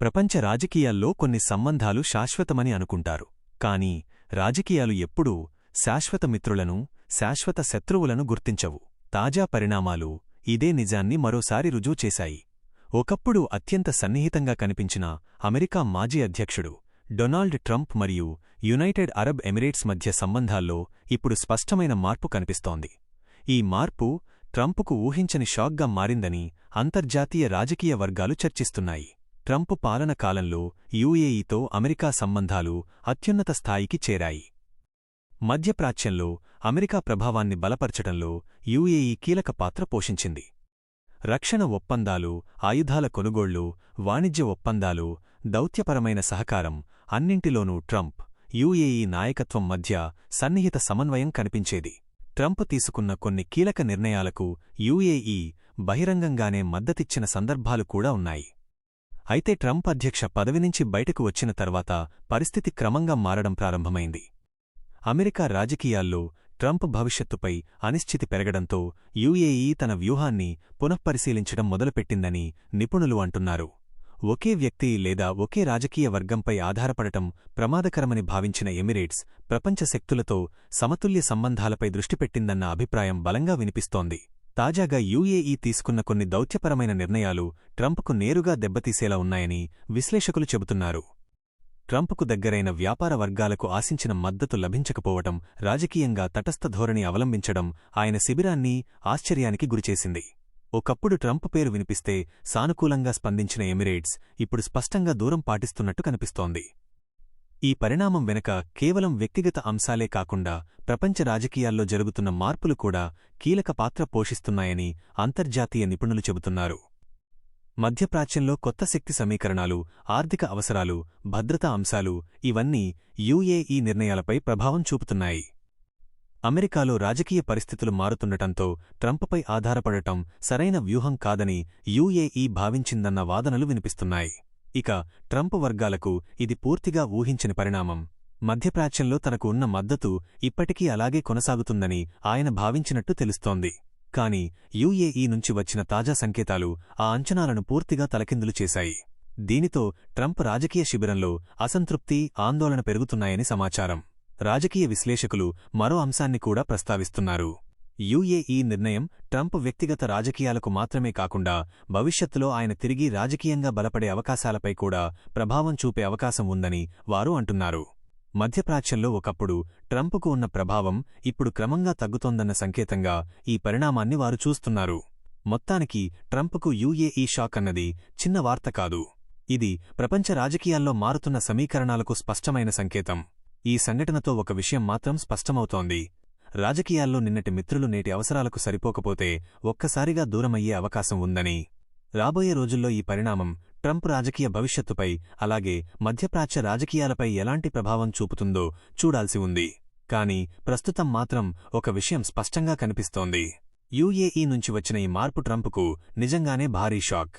ప్రపంచ రాజకీయాల్లో కొన్ని సంబంధాలు శాశ్వతమని అనుకుంటారు. కాని రాజకీయాలు ఎప్పుడూ శాశ్వత మిత్రులను శాశ్వత శత్రువులను గుర్తించవు. తాజా పరిణామాలు ఇదే నిజాన్ని మరోసారి రుజువు చేశాయి. ఒకప్పుడు అత్యంత సన్నిహితంగా కనిపించిన అమెరికా మాజీ అధ్యక్షుడు డొనాల్డ్ ట్రంప్ మరియు యునైటెడ్ అరబ్ ఎమిరేట్స్ మధ్య సంబంధాల్లో ఇప్పుడు స్పష్టమైన మార్పు కనిపిస్తోంది. ఈ మార్పు ట్రంప్కు ఊహించని షాక్గా మారిందని అంతర్జాతీయ రాజకీయ వర్గాలు చర్చిస్తున్నాయి. ట్రంప్ పాలన కాలంలో యూఏఈతో అమెరికా సంబంధాలు అత్యున్నత స్థాయికి చేరాయి. మధ్యప్రాచ్యంలో అమెరికా ప్రభావాన్ని బలపరచడంలో యూఏఈ కీలక పాత్ర పోషించింది. రక్షణ ఒప్పందాలు ఆయుధాల కొనుగోళ్ళు వాణిజ్య ఒప్పందాలు దౌత్యపరమైన సహకారం అన్నింటిలోనూ ట్రంప్ యూఏఈ నాయకత్వం మధ్య సన్నిహిత సమన్వయం కనిపించేది. ట్రంప్ తీసుకున్న కొన్ని కీలక నిర్ణయాలకు యూఏఈ బహిరంగంగానే మద్దతిచ్చిన సందర్భాలు కూడా ఉన్నాయి. అయితే ట్రంప్ అధ్యక్ష పదవి నుంచి బయటకు వచ్చిన తర్వాత పరిస్థితి క్రమంగా మారడం ప్రారంభమైంది. అమెరికా రాజకీయాల్లో ట్రంప్ భవిష్యత్తుపై అనిశ్చితి పెరగడంతో యూఏఈ తన వ్యూహాన్ని పునఃపరిశీలించడం మొదలుపెట్టిందని నిపుణులు అంటున్నారు. ఒకే వ్యక్తి లేదా ఒకే రాజకీయ వర్గంపై ఆధారపడటం ప్రమాదకరమని భావించిన ఎమిరేట్స్ ప్రపంచ శక్తులతో సమతుల్య సంబంధాలపై దృష్టిపెట్టిందన్న అభిప్రాయం బలంగా వినిపిస్తోంది. తాజాగా యూఏఈ తీసుకున్న కొన్ని దౌత్యపరమైన నిర్ణయాలు ట్రంప్కు నేరుగా దెబ్బతీసేలా ఉన్నాయని విశ్లేషకులు చెబుతున్నారు. ట్రంప్కు దగ్గరైన వ్యాపార వర్గాలకు ఆశించిన మద్దతు లభించకపోవటం రాజకీయంగా తటస్థ ధోరణి అవలంబించడం ఆయన శిబిరాన్ని ఆశ్చర్యానికి గురిచేసింది. ఒకప్పుడు ట్రంప్ పేరు వినిపిస్తే సానుకూలంగా స్పందించిన ఎమిరేట్స్ ఇప్పుడు స్పష్టంగా దూరం పాటిస్తున్నట్టు కనిపిస్తోంది. ఈ పరిణామం వెనుక కేవలం వ్యక్తిగత అంశాలే కాకుండా ప్రపంచ రాజకీయాల్లో జరుగుతున్న మార్పులు కూడా కీలక పాత్ర పోషిస్తున్నాయని అంతర్జాతీయ నిపుణులు చెబుతున్నారు. మధ్యప్రాచ్యంలో కొత్త శక్తి సమీకరణాలు ఆర్థిక అవసరాలు భద్రతా అంశాలు ఇవన్నీ యూఏఈ నిర్ణయాలపై ప్రభావం చూపుతున్నాయి. అమెరికాలో రాజకీయ పరిస్థితులు మారుతుండటంతో ట్రంప్పై ఆధారపడటం సరైన వ్యూహం కాదని యూఏఈ భావించిందన్న వాదనలు వినిపిస్తున్నాయి. ఇక ట్రంప్ వర్గాలకు ఇది పూర్తిగా ఊహించని పరిణామం. మధ్యప్రాచ్యంలో తనకు ఉన్న మద్దతు ఇప్పటికీ అలాగే కొనసాగుతుందని ఆయన భావించినట్టు తెలుస్తోంది. కాని యూఏఈ నుంచి వచ్చిన తాజా సంకేతాలు ఆ అంచనాలను పూర్తిగా తలకిందులు చేశాయి. దీనితో ట్రంప్ రాజకీయ శిబిరంలో అసంతృప్తి ఆందోళన పెరుగుతున్నాయని సమాచారం. రాజకీయ విశ్లేషకులు మరో అంశాన్ని కూడా ప్రస్తావిస్తున్నారు. యూఏఈ నిర్ణయం ట్రంప్ వ్యక్తిగత రాజకీయాలకు మాత్రమే కాకుండా భవిష్యత్తులో ఆయన తిరిగి రాజకీయంగా బలపడే అవకాశాలపై కూడా ప్రభావం చూపే అవకాశం ఉందని వారు అంటున్నారు. మధ్యప్రాచ్యంలో ఒకప్పుడు ట్రంప్కు ఉన్న ప్రభావం ఇప్పుడు క్రమంగా తగ్గుతోందన్న సంకేతంగా ఈ పరిణామాన్ని వారు చూస్తున్నారు. మొత్తానికి ట్రంప్కు యూఏఈ షాక్ అన్నది చిన్న వార్త కాదు. ఇది ప్రపంచ రాజకీయాల్లో మారుతున్న సమీకరణాలకు స్పష్టమైన సంకేతం. ఈ సంఘటనతో ఒక విషయం మాత్రం స్పష్టమవుతోంది. రాజకీయాల్లో నిన్నటి మిత్రులు నేటి అవసరాలకు సరిపోకపోతే ఒక్కసారిగా దూరమయ్యే అవకాశం ఉందని. రాబోయే రోజుల్లో ఈ పరిణామం ట్రంప్ రాజకీయ భవిష్యత్తుపై అలాగే మధ్యప్రాచ్య రాజకీయాలపై ఎలాంటి ప్రభావం చూపుతుందో చూడాల్సి ఉంది. కాని ప్రస్తుతం మాత్రం ఒక విషయం స్పష్టంగా కనిపిస్తోంది. యూఏఈ నుంచి వచ్చిన ఈ మార్పు ట్రంప్కు నిజంగానే భారీ షాక్.